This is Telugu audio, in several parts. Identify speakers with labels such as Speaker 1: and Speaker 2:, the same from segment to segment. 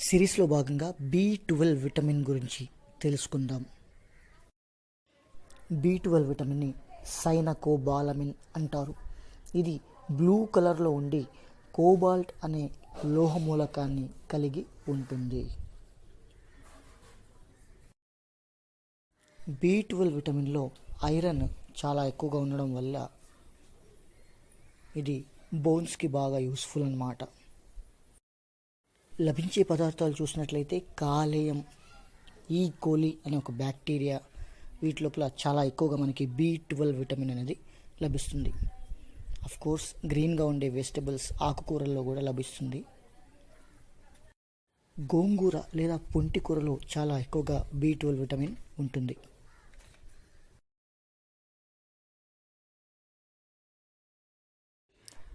Speaker 1: సిరీస్లో భాగంగా బి ట్వెల్వ్ విటమిన్ గురించి తెలుసుకుందాం. బి ట్వెల్వ్ విటమిన్ని సైనకోబాలమిన్ అంటారు. ఇది బ్లూ కలర్లో ఉండి కోబాల్ట్ అనే లోహ మూలకాన్ని కలిగి ఉంటుంది. బి ట్వెల్వ్ విటమిన్లో ఐరన్ చాలా ఎక్కువగా ఉండడం వల్ల ఇది బోన్స్కి బాగా యూస్ఫుల్ అన్నమాట. లభించే పదార్థాలు చూసినట్లయితే కాలేయం ఈ కోలి అనే ఒక బ్యాక్టీరియా వీటి లోపల చాలా ఎక్కువగా మనకి బి ట్వెల్వ్ విటమిన్ అనేది లభిస్తుంది. అఫ్ కోర్స్ గ్రీన్గా ఉండే వెజిటబుల్స్ ఆకుకూరల్లో కూడా లభిస్తుంది. గోంగూర లేదా పొంటి కూరలో చాలా ఎక్కువగా బి ట్వెల్వ్ విటమిన్ ఉంటుంది.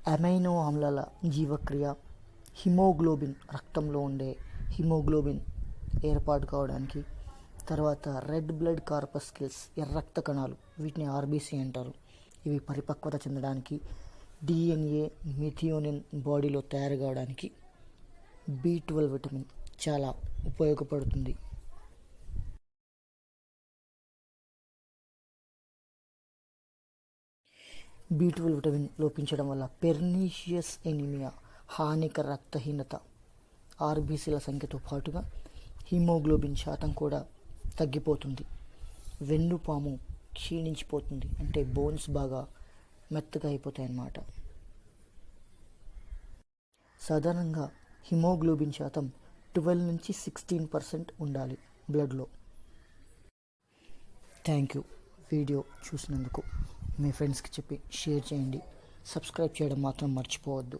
Speaker 1: అమైనో ఆమ్లాల జీవక్రియ హిమోగ్లోబిన్ రక్తంలో ఉండే హిమోగ్లోబిన్ ఏర్పాటు కావడానికి తర్వాత రెడ్ బ్లడ్ కార్పస్కిల్స్ ఎర్రక్త కణాలు వీటిని ఆర్బీసీ అంటారు. ఇవి పరిపక్వత చెందడానికి డిఎన్ఏ మిథియోనిన్ బాడీలో తయారు కావడానికి బి ట్వెల్వ్ విటమిన్ చాలా ఉపయోగపడుతుంది. బి ట్వెల్వ్ విటమిన్ లోపించడం వల్ల పెర్నీషియస్ ఎనిమియా హానికర రక్తహీనత ఆర్బీసీల సంఖ్యతో పాటుగా హిమోగ్లోబిన్ శాతం కూడా తగ్గిపోతుంది. వెన్నుపాము క్షీణించిపోతుంది. అంటే బోన్స్ బాగా మెత్తగా అయిపోతాయి అన్నమాట సాధారణంగా హిమోగ్లోబిన్ శాతం ట్వెల్వ్ నుంచి సిక్స్టీన్ పర్సెంట్ ఉండాలి బ్లడ్లో. Thank you. వీడియో చూసినందుకు మీ ఫ్రెండ్స్కి చెప్పి షేర్ చేయండి. సబ్స్క్రైబ్ చేయడం మాత్రం మర్చిపోవద్దు.